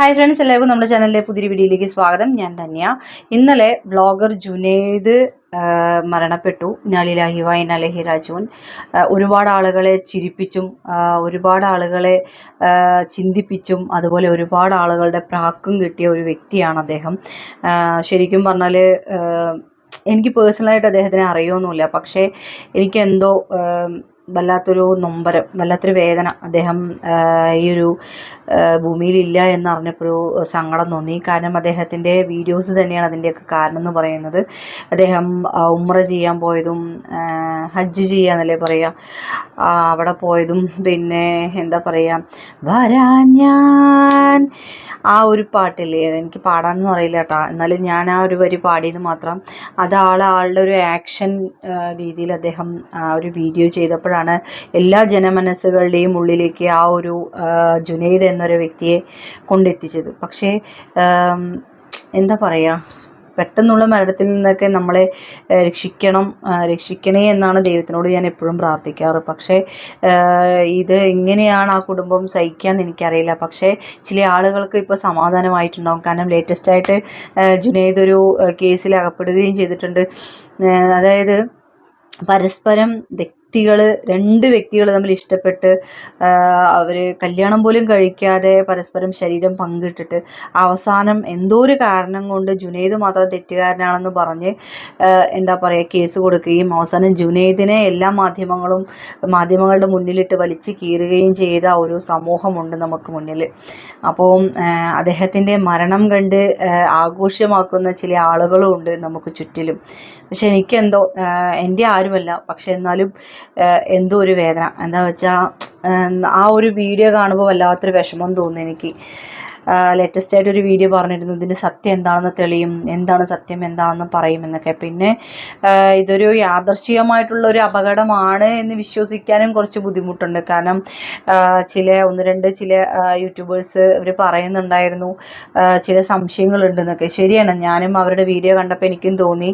Hi friends എല്ലാവർക്കും നമ്മുടെ ചാനലിലെ പുതിയൊരു വീഡിയോയിലേക്ക് സ്വാഗതം. ഞാൻ ധന്യ. ഇന്നലെ വ്ളോഗർ ജുനേദ് മരണപ്പെട്ടു. നാലിലാഹി വൈനലഹി രാജുവൻ ഒരുപാട് ആളുകളെ ചിരിപ്പിച്ചും ഒരുപാട് ആളുകളെ ചിന്തിപ്പിച്ചും അതുപോലെ ഒരുപാട് ആളുകളുടെ പ്രാക്കും കിട്ടിയ ഒരു വ്യക്തിയാണ് അദ്ദേഹം. ശരിക്കും പറഞ്ഞാൽ എനിക്ക് പേഴ്സണലായിട്ട് അദ്ദേഹത്തിനെ അറിയുമെന്നില്ല പക്ഷേ എനിക്കെന്തോ വല്ലാത്തൊരു നൊമ്പരം വല്ലാത്തൊരു വേദന അദ്ദേഹം ഈ ഒരു ഭൂമിയിലില്ല എന്നറിഞ്ഞപ്പോഴൊരു സങ്കടം തോന്നി. കാരണം അദ്ദേഹത്തിന്റെ വീഡിയോസ് തന്നെയാണ് അതിന്റെയൊക്കെ കാരണം എന്ന് പറയുന്നത്. അദ്ദേഹം ഉമ്ര ചെയ്യാൻ പോയതും ഹജ്ജ് ചെയ്യാന്നല്ലേ പറയുക അവിടെ പോയതും. പിന്നെ എന്താ പറയുക വരാൻ ഞാൻ ആ ഒരു പാട്ടില്ലേ? എനിക്ക് പാടാനൊന്നും അറിയില്ല കേട്ടോ എന്നാലും ഞാൻ ആ ഒരു വരി പാടിയത് മാത്രം. അത് ആൾ ആളുടെ ഒരു ആക്ഷൻ രീതിയിൽ അദ്ദേഹം ആ ഒരു വീഡിയോ ചെയ്തപ്പോഴാണ് എല്ലാ ജനമനസ്സുകളുടെയും ഉള്ളിലേക്ക് ആ ഒരു ജുനൈദ് എന്നൊരു വ്യക്തിയെ കൊണ്ടെത്തിച്ചത്. പക്ഷേ എന്താ പറയുക പെട്ടെന്നുള്ള മരണത്തിൽ നിന്നൊക്കെ നമ്മളെ രക്ഷിക്കണം രക്ഷിക്കണേ എന്നാണ് ദൈവത്തിനോട് ഞാൻ എപ്പോഴും പ്രാർത്ഥിക്കാറ്. പക്ഷേ ഇത് എങ്ങനെയാണ് ആ കുടുംബം സഹിക്കാന്ന് എനിക്കറിയില്ല. പക്ഷേ ചില ആളുകൾക്ക് ഇപ്പോൾ സമാധാനമായിട്ടുണ്ടാവും. കാരണം ലേറ്റസ്റ്റ് ആയിട്ട് ജുനൈദ് ഒരു കേസിൽ അകപ്പെടുകയും ചെയ്തിട്ടുണ്ട്. അതായത് പരസ്പരം വ്യക്തികൾ രണ്ട് വ്യക്തികൾ തമ്മിൽ ഇഷ്ടപ്പെട്ട് അവർ കല്യാണം പോലും കഴിക്കാതെ പരസ്പരം ശരീരം പങ്കിട്ടിട്ട് അവസാനം എന്തോ ഒരു കാരണം കൊണ്ട് ജുനൈദ് മാത്രം തെറ്റുകാരനാണെന്ന് പറഞ്ഞ് എന്താ പറയുക കേസ് കൊടുക്കുകയും അവസാനം ജുനൈദിനെ എല്ലാ മാധ്യമങ്ങളും മാധ്യമങ്ങളുടെ മുന്നിലിട്ട് വലിച്ചു കീറുകയും ചെയ്ത ഒരു സമൂഹമുണ്ട് നമുക്ക് മുന്നിൽ അപ്പോൾ അദ്ദേഹത്തിന്റെ മരണം കണ്ട് ആഘോഷമാക്കുന്ന ചില ആളുകളും ഉണ്ട് നമുക്ക് ചുറ്റിലും. പക്ഷെ എനിക്കെന്തോ എന്റെ ആരുമല്ല. പക്ഷെ എന്നാലും എന്തോ ഒരു വേദന. എന്താ വെച്ചാൽ ആ ഒരു വീഡിയോ കാണുമ്പോൾ വല്ലാത്തൊരു വിഷമം തോന്നുന്നു എനിക്ക്. ലേറ്റസ്റ്റ് ആയിട്ട് ഒരു വീഡിയോ പറഞ്ഞിരുന്നു ഇതിന്റെ സത്യം എന്താണെന്ന് തെളിയും എന്താണ് സത്യം എന്താണെന്ന് പറയും എന്നൊക്കെ. പിന്നെ ഇതൊരു യാദർശികമായിട്ടുള്ള ഒരു അപകടമാണ് എന്ന് വിശ്വസിക്കാനും കുറച്ച് ബുദ്ധിമുട്ടുണ്ട്. കാരണം ചില ഒന്ന് രണ്ട് ചില യൂട്യൂബേഴ്സ് അവർ പറയുന്നുണ്ടായിരുന്നു ചില സംശയങ്ങളുണ്ടെന്നൊക്കെ ശരിയാണ് ഞാനും അവരുടെ വീഡിയോ കണ്ടപ്പോൾ എനിക്കും തോന്നി.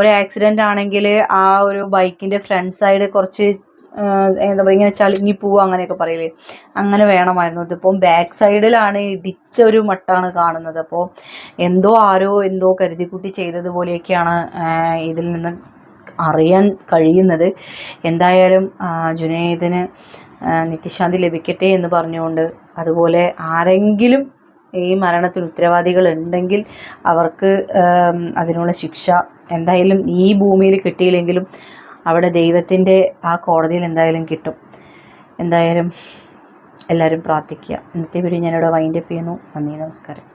ഒരു ആക്സിഡന്റ് ആണെങ്കിൽ ആ ഒരു ബൈക്കിന്റെ ഫ്രണ്ട് കുറച്ച് എന്താ പറയുക ഇങ്ങനെ ചളിങ്ങി പോവുക അങ്ങനെയൊക്കെ പറയില്ലേ അങ്ങനെ വേണമായിരുന്നു. ഇതിപ്പം ബാക്ക് സൈഡിലാണ് ഇടിച്ച ഒരു മട്ടാണ് കാണുന്നത്. അപ്പോൾ എന്തോ ആരോ എന്തോ കരുതിക്കുട്ടി ചെയ്തതുപോലെയൊക്കെയാണ് ഇതിൽ നിന്ന് അറിയാൻ കഴിയുന്നത്. എന്തായാലും ജുനേദിന് നിത്യശാന്തി ലഭിക്കട്ടെ എന്ന് പറഞ്ഞുകൊണ്ട് അതുപോലെ ആരെങ്കിലും ഈ മരണത്തിന് ഉത്തരവാദികൾ ഉണ്ടെങ്കിൽ അവർക്ക് അതിനുള്ള ശിക്ഷ എന്തായാലും ഈ ഭൂമിയിൽ കിട്ടിയില്ലെങ്കിലും അവിടെ ദൈവത്തിന്റെ ആ കോടതിയിൽ എന്തായാലും കിട്ടും. എന്തായാലും എല്ലാവരും പ്രാർത്ഥിക്കുക. ഇന്നത്തെ വീഡിയോ ഞാനിവിടെ വൈൻഡപ്പ് ചെയ്യുന്നു. നന്ദി നമസ്കാരം.